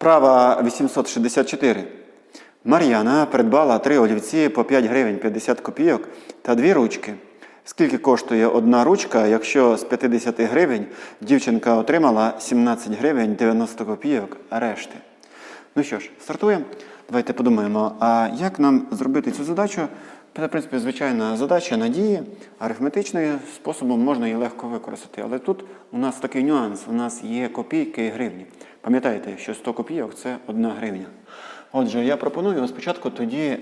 Вправа 864. Мар'яна придбала три олівці по 5 гривень 50 копійок та дві ручки. Скільки коштує одна ручка, якщо з 50 гривень дівчинка отримала 17 гривень 90 копійок решти? Ну що ж, стартуємо. Давайте подумаємо, а як нам зробити цю задачу? Це, в принципі, звичайна задача надії, арифметичною способом можна її легко використати. Але тут у нас такий нюанс: у нас є копійки і гривні. Пам'ятаєте, що 100 копійок це 1 гривня. Отже, я пропоную спочатку тоді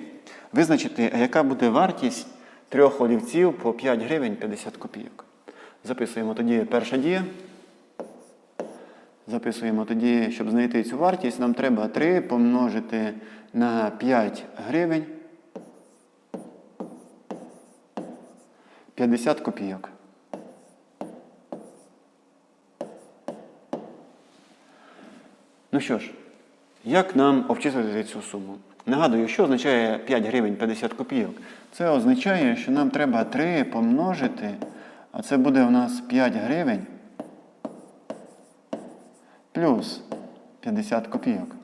визначити, яка буде вартість трьох олівців по 5 гривень 50 копійок. Записуємо тоді перша дія. Записуємо тоді, щоб знайти цю вартість, нам треба 3 помножити на 5 гривень 50 копійок. Ну що ж, як нам обчислити цю суму? Нагадую, що означає 5 гривень 50 копійок? Це означає, що нам треба 3 помножити, а це буде у нас 5 гривень плюс 50 копійок.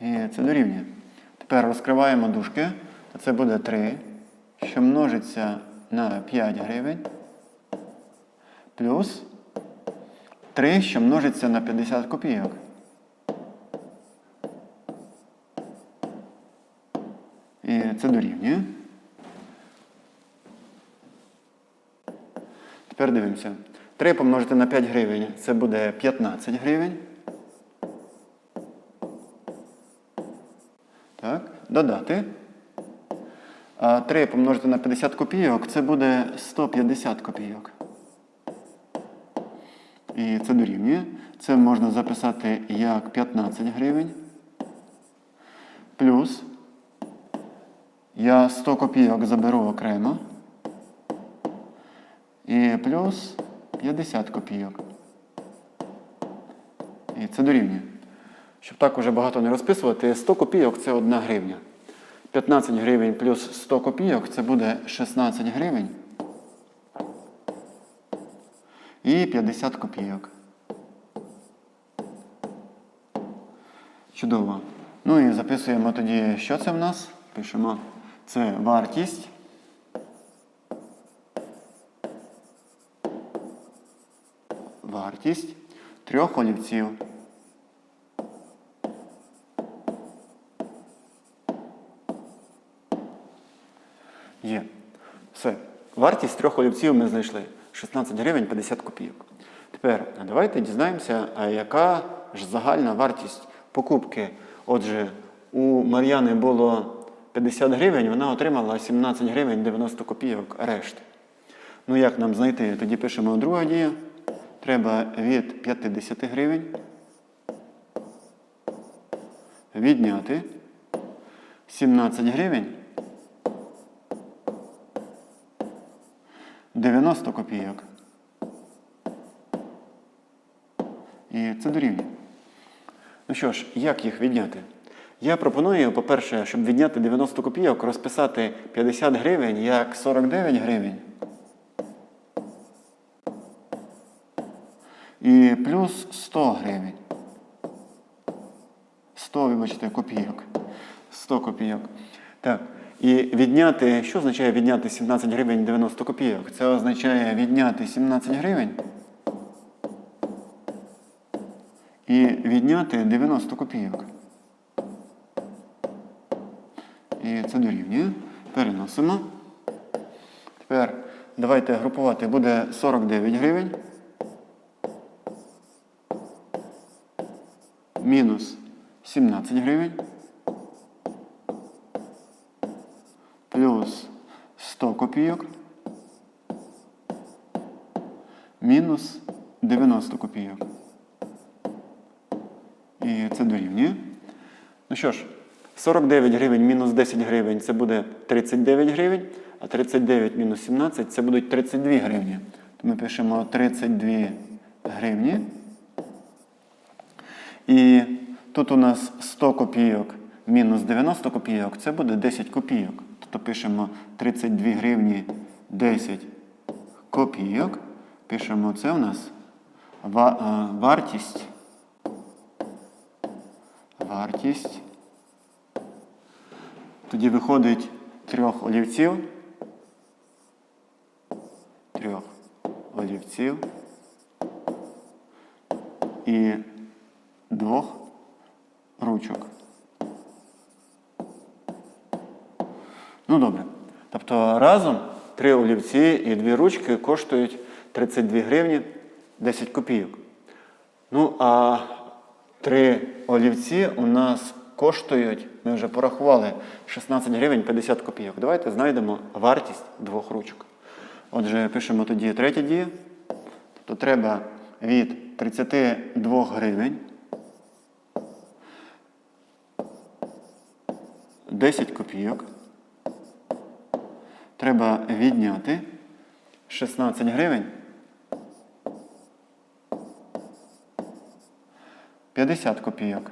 І це дорівнює. Тепер розкриваємо дужки. Це буде 3, що множиться на 5 гривень. Плюс 3, що множиться на 50 копійок. І це дорівнює. Тепер дивимося. 3 помножити на 5 гривень це буде 15 гривень. Так, додати. А 3 помножити на 50 копійок це буде 150 копійок. І це дорівнює. Це можна записати як 15 гривень. Плюс я 100 копійок заберу окремо. І плюс 50 копійок. І це дорівнює. Щоб так уже багато не розписувати, 100 копійок це 1 гривня. 15 гривень плюс 100 копійок це буде 16 гривень. І 50 копійок. Чудово. Ну і записуємо тоді, що це в нас. Пишемо. Це вартість. Вартість трьох олівців. Є. Все. Вартість трьох олівців ми знайшли. 16 гривень 50 копійок. Тепер давайте дізнаємося, яка ж загальна вартість покупки. Отже, у Мар'яни було 50 гривень, вона отримала 17 гривень 90 копійок решти. Ну як нам знайти? Тоді пишемо друга дія. Треба від 50 гривень відняти 17 гривень 90 копійок. І це дорівнює. Ну що ж, як їх відняти? Я пропоную, по-перше, щоб відняти 90 копійок, розписати 50 гривень як 49 гривень. І плюс 100 гривень. 100, вибачте, копійок. 100 копійок. Так. І відняти, що означає відняти 17 гривень 90 копійок? Це означає відняти 17 гривень і відняти 90 копійок. І це дорівнює. Переносимо. Тепер давайте групувати. Буде 49 гривень. Мінус 17 гривень. Плюс 100 копійок. Мінус 90 копійок. І це дорівнює. Ну що ж, 49 гривень мінус 10 гривень це буде 39 гривень, а 39 мінус 17 це будуть 32 гривні. То ми пишемо 32 гривні. І тут у нас 100 копійок мінус 90 копійок це буде 10 копійок. Тобто пишемо 32 гривні 10 копійок. Пишемо це у нас е, вартість. Вартість. Тоді виходить трьох олівців. Трьох олівців. І двох ручок. Ну добре. Тобто разом три олівці і дві ручки коштують 32 гривні 10 копійок. Ну, а три олівці у нас коштують, ми вже порахували, 16 гривень 50 копійок. Давайте знайдемо вартість двох ручок. Отже, пишемо тоді третя дія. Тобто треба від 32 гривень 10 копійок. Треба відняти 16 гривень 50 копійок.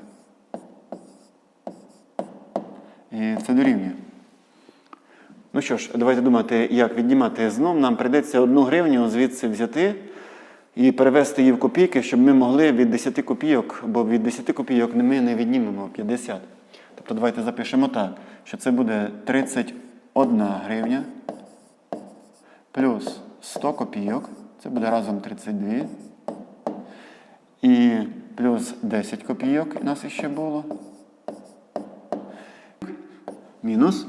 І це дорівнює. Ну що ж, давайте думати, як віднімати знов. Нам прийдеться одну гривню звідси взяти і перевести її в копійки, щоб ми могли від 10 копійок, бо від 10 копійок ми не віднімемо 50. Тобто давайте запишемо так, що це буде 31 гривня плюс 100 копійок, це буде разом 32. І плюс 10 копійок у нас ще було. Мінус.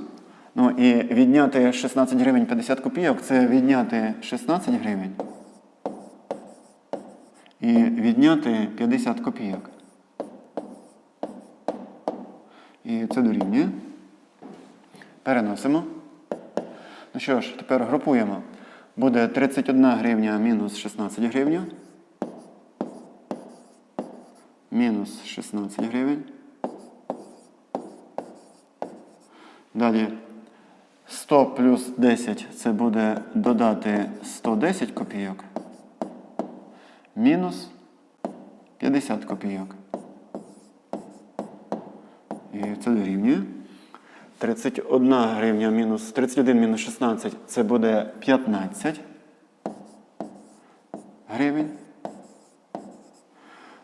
Ну і відняти 16 гривень 50 копійок це відняти 16 гривень. І відняти 50 копійок. І це дорівнює. Переносимо. Ну що ж, тепер групуємо. Буде 31 гривня мінус 16 гривень. Мінус 16 гривень. Далі 100 плюс 10 це буде додати 110 копійок. Мінус 50 копійок. І це дорівнює. 31 гривня мінус 31 мінус 16 це буде 15 гривень.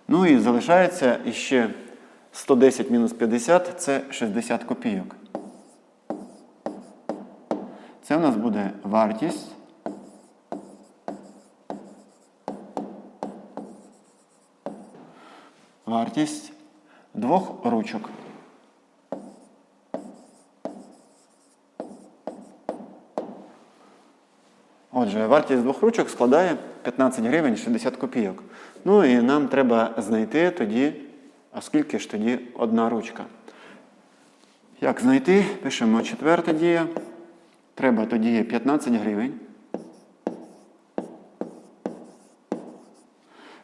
Ну і залишається іще 110 мінус 50 це 60 копійок. Це в нас буде вартість. Вартість двох ручок. Отже, вартість двох ручок складає 15 гривень 60 копійок. Ну і нам треба знайти тоді, а скільки ж тоді одна ручка. Як знайти? Пишемо четверта дія. Треба тоді 15 гривень.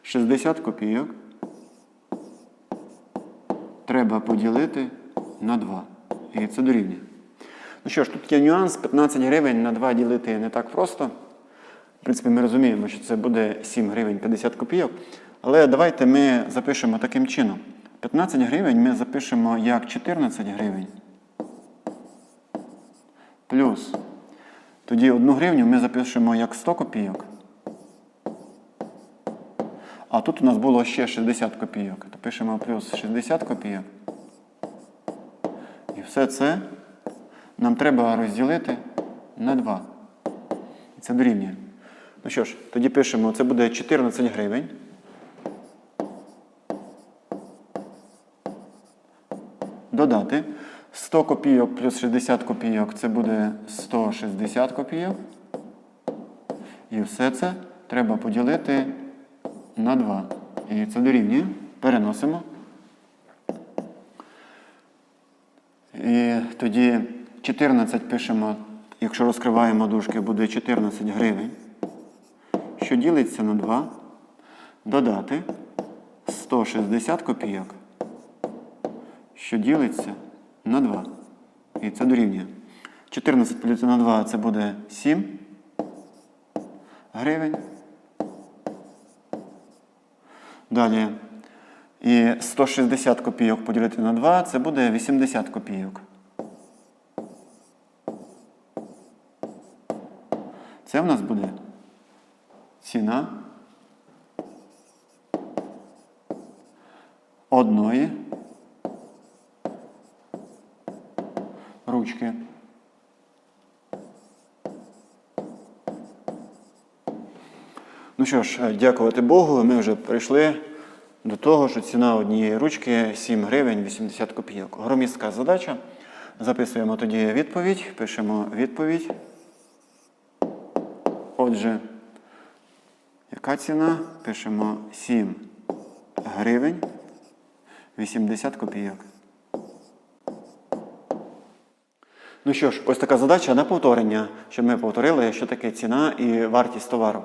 60 копійок. Треба поділити на 2. І це дорівнює. Ну що ж, тут є нюанс, 15 гривень на 2 ділити не так просто. В принципі, ми розуміємо, що це буде 7 гривень 50 копійок. Але давайте ми запишемо таким чином. 15 гривень ми запишемо як 14 гривень. Плюс. Тоді 1 гривню ми запишемо як 100 копійок. А тут у нас було ще 60 копійок. То пишемо плюс 60 копійок. І все це нам треба розділити на 2. І це дорівнює. Ну що ж, тоді пишемо, це буде 14 гривень. Додати 100 копійок плюс 60 копійок це буде 160 копійок. І все це треба поділити на 2. І це дорівнює. Переносимо. І тоді 14 пишемо, якщо розкриваємо дужки, буде 14 гривень. Що ділиться на 2. Додати 160 копійок. Що ділиться на 2. І це дорівнює. 14 поділити на 2 це буде 7 гривень. Далі. І 160 копійок поділити на 2 це буде 80 копійок. Це в нас буде ціна одної ручки. Ну що ж, е, дякувати Богу, ми вже прийшли до того, що ціна однієї ручки 7 гривень 80 копійок. Громістка задача. Записуємо тоді відповідь, пишемо відповідь. Отже, яка ціна? Пишемо 7 гривень 80 копійок. Ну що ж, ось така задача на повторення, щоб ми повторили, що таке ціна і вартість товару.